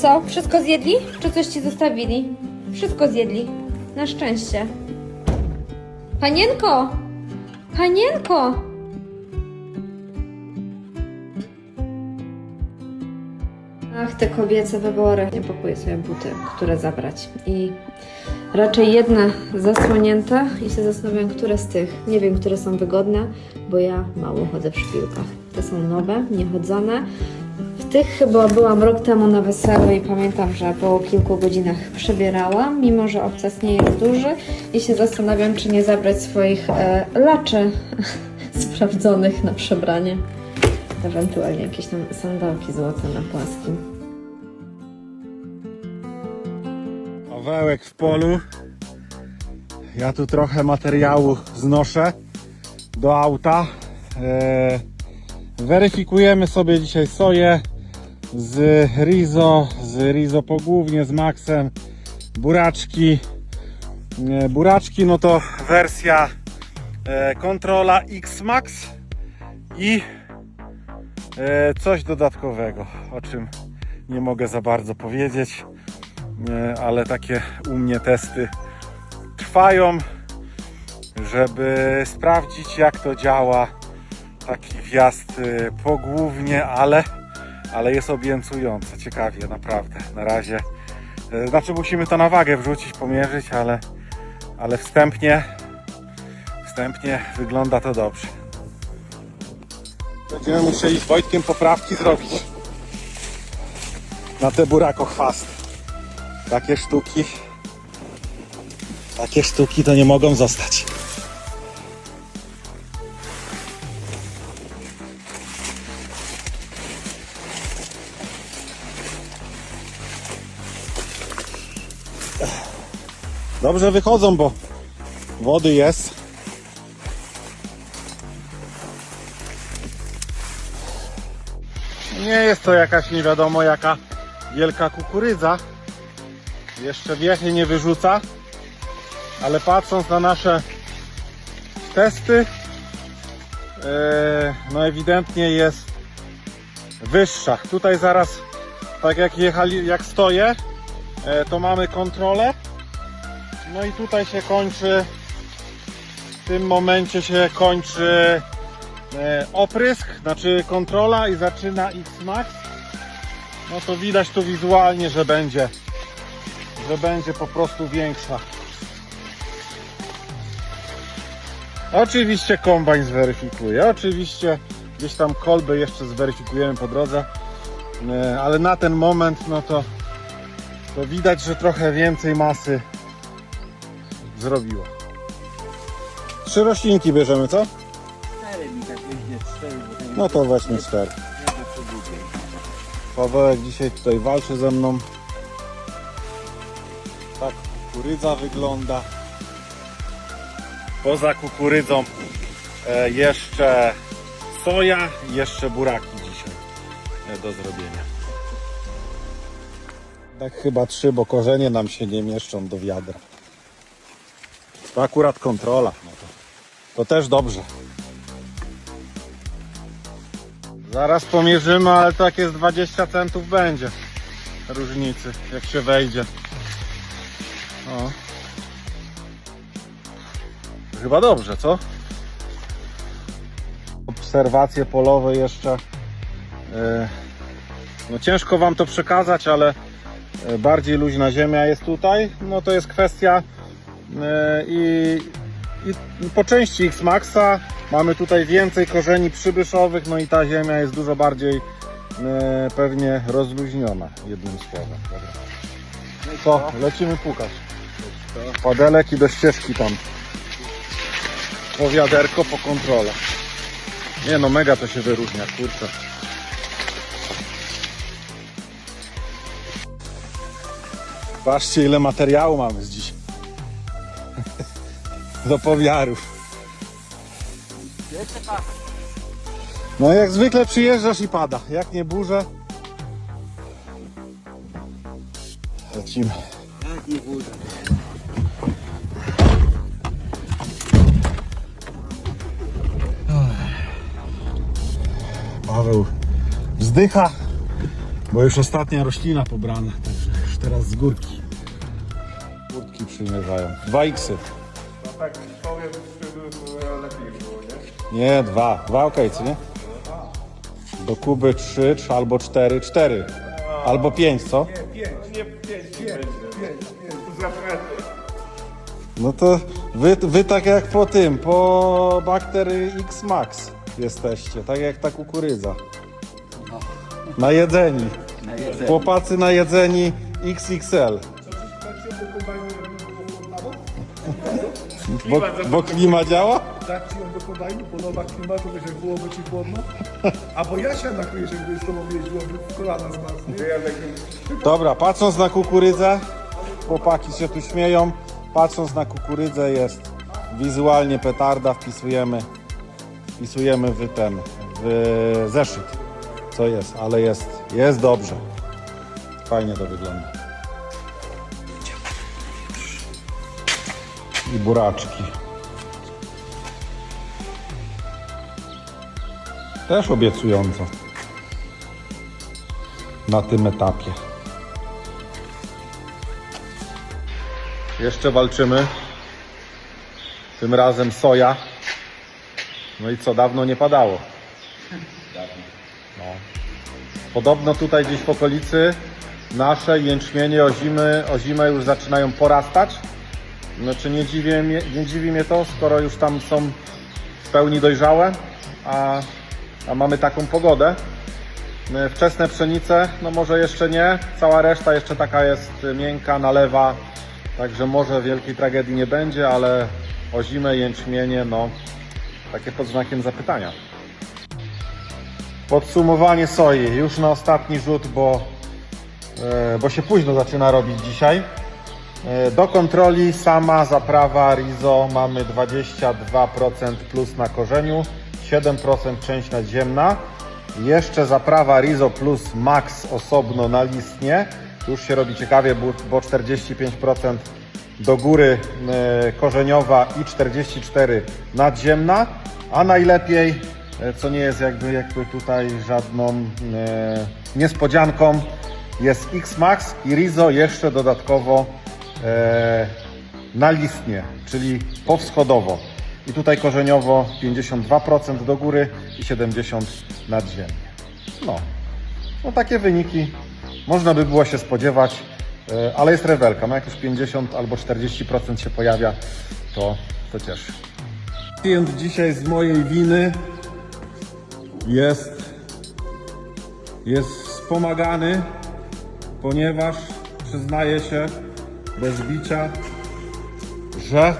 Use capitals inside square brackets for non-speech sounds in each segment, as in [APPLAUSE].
Co? Wszystko zjedli? Czy coś ci zostawili? Wszystko zjedli. Na szczęście. Panienko! Panienko! Ach, te kobiece wybory. Nie pakuję sobie buty, które zabrać. I raczej jedna zasłonięta i się zastanawiam, które z tych. Nie wiem, które są wygodne, bo ja mało chodzę w szpilkach. Te są nowe, niechodzone. Tych chyba byłam rok temu na weselu i pamiętam, że po kilku godzinach przebierałam, mimo że obcas nie jest duży i się zastanawiam, czy nie zabrać swoich e, laczy [LAUGHS] sprawdzonych na przebranie. Ewentualnie jakieś tam sandałki złote na płaskim. Pawełek w polu. Ja tu trochę materiału znoszę do auta. E, weryfikujemy sobie dzisiaj soję z Rizo, z Rizo pogłównie, z Maxem, buraczki. Buraczki no to wersja e, Controla X Max i e, coś dodatkowego, o czym nie mogę za bardzo powiedzieć. E, ale takie u mnie testy trwają, żeby sprawdzić jak to działa. Taki wjazd pogłównie, ale, ale jest obiecujące. Ciekawie, naprawdę. Na razie. e, Znaczy musimy to na wagę wrzucić, pomierzyć, ale, ale wstępnie, wstępnie wygląda to dobrze. Będziemy musieli z Wojtkiem poprawki zrobić na te burakochwasty. Takie sztuki. Takie sztuki to nie mogą zostać. Dobrze wychodzą, bo wody jest. Nie jest to jakaś nie wiadomo jaka wielka kukurydza jeszcze wiechy nie wyrzuca, ale patrząc na nasze testy, e, no ewidentnie jest wyższa. Tutaj zaraz, tak jak jechali, jak stoję, e, to mamy kontrolę. No i tutaj się kończy, w tym momencie się kończy e, oprysk, znaczy kontrola i zaczyna X-Max. No to widać tu wizualnie, że będzie że będzie po prostu większa. Oczywiście kombajn zweryfikuje, oczywiście gdzieś tam kolby jeszcze zweryfikujemy po drodze, E, ale na ten moment no to, to widać, że trochę więcej masy zrobiło. Trzy roślinki bierzemy, co? Cztery mi tak wyjdzie, cztery, bo ten No to weźmy cztery. Pawełek dzisiaj tutaj walczy ze mną. Tak kukurydza wygląda. Poza kukurydzą e, jeszcze soja i jeszcze buraki dzisiaj e, do zrobienia. Tak chyba trzy, bo korzenie nam się nie mieszczą do wiadra. To akurat kontrola. No to, to też dobrze. Zaraz pomierzymy, ale tak jest 20 centów będzie różnicy, jak się wejdzie. O. Chyba dobrze, co? Obserwacje polowe jeszcze. e, No ciężko Wam to przekazać, ale e, bardziej luźna ziemia jest tutaj. No to jest kwestia i, i po części X-Maxa mamy tutaj więcej korzeni przybyszowych, no i ta ziemia jest dużo bardziej e, pewnie rozluźniona, jednym słowem. Co? Lecimy pukać. Padelek i do ścieżki tam. Po wiaderko, po kontrolę. Nie no, mega to się wyróżnia, kurczę. Patrzcie ile materiału mamy z dziś. Do tak. No jak zwykle przyjeżdżasz i pada. Jak nie burze. Lecimy. Jak nie burzę. Paweł wzdycha, Bo już ostatnia roślina pobrana, także już teraz z górki. Kurtki przymierzają. Dwa X. No tak, powiem, żeby lepiej było, nie? Nie, dwa. Dwa okej, co nie? Do Kuby trzy, czy albo cztery, cztery. Albo pięć, co? Nie, pięć, nie pięć, pięć, pięć, pięć, to zapewne. No to wy, wy tak jak po tym, po Baktery X Max jesteście, tak jak ta kukurydza. Na jedzenie. Chłopacy najedzeni XXL. Bo, bo klima działa? Dać ci ją do kombajnu, podoba klimatu, wiesz, jak byłoby ci chłodno? Albo ja się nakryję, żeby z tobą jeździło, by kolana zmarzły. Dobra, patrząc na kukurydzę, chłopaki się tu śmieją, patrząc na kukurydzę jest wizualnie petarda, wpisujemy, wpisujemy w ten, w zeszyt, co jest, ale jest, jest dobrze. Fajnie to wygląda. I buraczki. Też obiecująco na tym etapie. Jeszcze walczymy. Tym razem soja. No i co, dawno nie padało. No. Podobno tutaj gdzieś w okolicy nasze jęczmienie ozimy, ozime już zaczynają porastać. Znaczy nie dziwi, mnie, nie dziwi mnie to, skoro już tam są w pełni dojrzałe, a, a mamy taką pogodę. E, Wczesne pszenice, no może jeszcze nie. Cała reszta jeszcze taka jest miękka, nalewa. Także może wielkiej tragedii nie będzie, ale o zimę, jęczmienie, no takie pod znakiem zapytania. Podsumowanie soi. Już na ostatni rzut, bo, e, bo się późno zaczyna robić dzisiaj. E, Do kontroli sama zaprawa Rizo mamy 22% plus na korzeniu, 7% część nadziemna. Jeszcze zaprawa Rizo plus Max osobno na listnie. Już się robi ciekawie, bo- bo 45% do góry e, korzeniowa i 44 nadziemna, a najlepiej, e, co nie jest jakby, jakby tutaj żadną niespodzianką, jest X-Max i Rizo jeszcze dodatkowo na listnie, czyli powschodowo. I tutaj korzeniowo 52% do góry i 70% nadziemnie. No, no takie wyniki można by było się spodziewać, e, ale jest rewelka. No jak już 50 albo 40% się pojawia, to, to cieszy. Klient dzisiaj z mojej winy jest, jest wspomagany, ponieważ przyznaję się bez bicia, że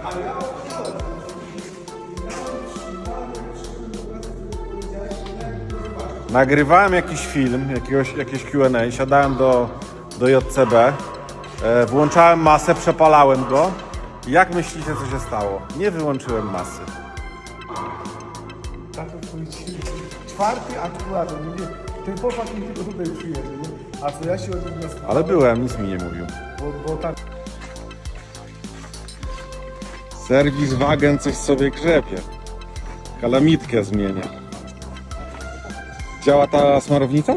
Nagrywałem jakiś film, jakiegoś, jakieś Q&A, siadałem do, do JCB, e, włączałem masę, przepalałem go. Jak myślicie, co się stało? Nie wyłączyłem masy. Tak. Czwarty akurator, mówię, ten chłopak mi tylko tutaj przyjedzie, nie? A co ja się o nim nie Ale byłem, nic mi nie mówił. Bo, bo tak Serwis Wagen coś sobie grzebie. Kalamitkę zmienia. Działa ta smarownica?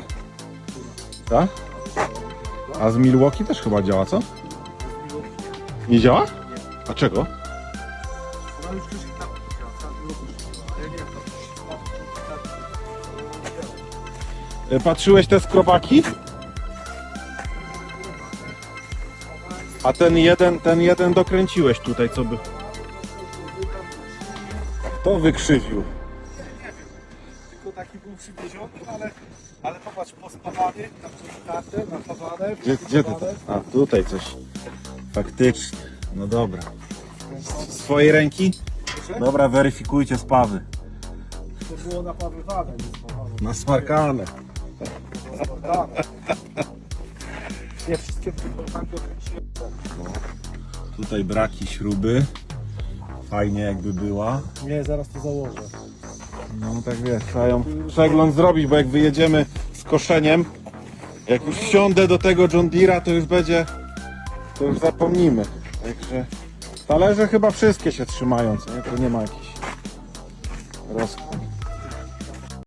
Tak? A z Milwaukee też chyba działa, co? Nie działa? A czego? E, Patrzyłeś te skrobaki? A ten jeden, ten jeden dokręciłeś tutaj, co by... To wykrzywił. tylko taki był przywieziony, ale, ale popatrz, pospawany, tam coś kartę, nachowane, Gdzie, gdzie ty? A, tutaj coś. Faktycznie. No dobra. Z swojej ręki? Dobra, weryfikujcie spawy. To było napawywane, nie spawane. Nasmarkane. Nie wszystkie tanki okręciłem. Tutaj braki śruby. Fajnie jakby była. Nie, zaraz to założę. No tak wiesz, trzeba ją przegląd zrobić, bo jak wyjedziemy z koszeniem, jak już wsiądę do tego John Deere'a, to już będzie, to już zapomnimy. Także talerze chyba wszystkie się trzymają, co nie? To nie ma jakichś roz,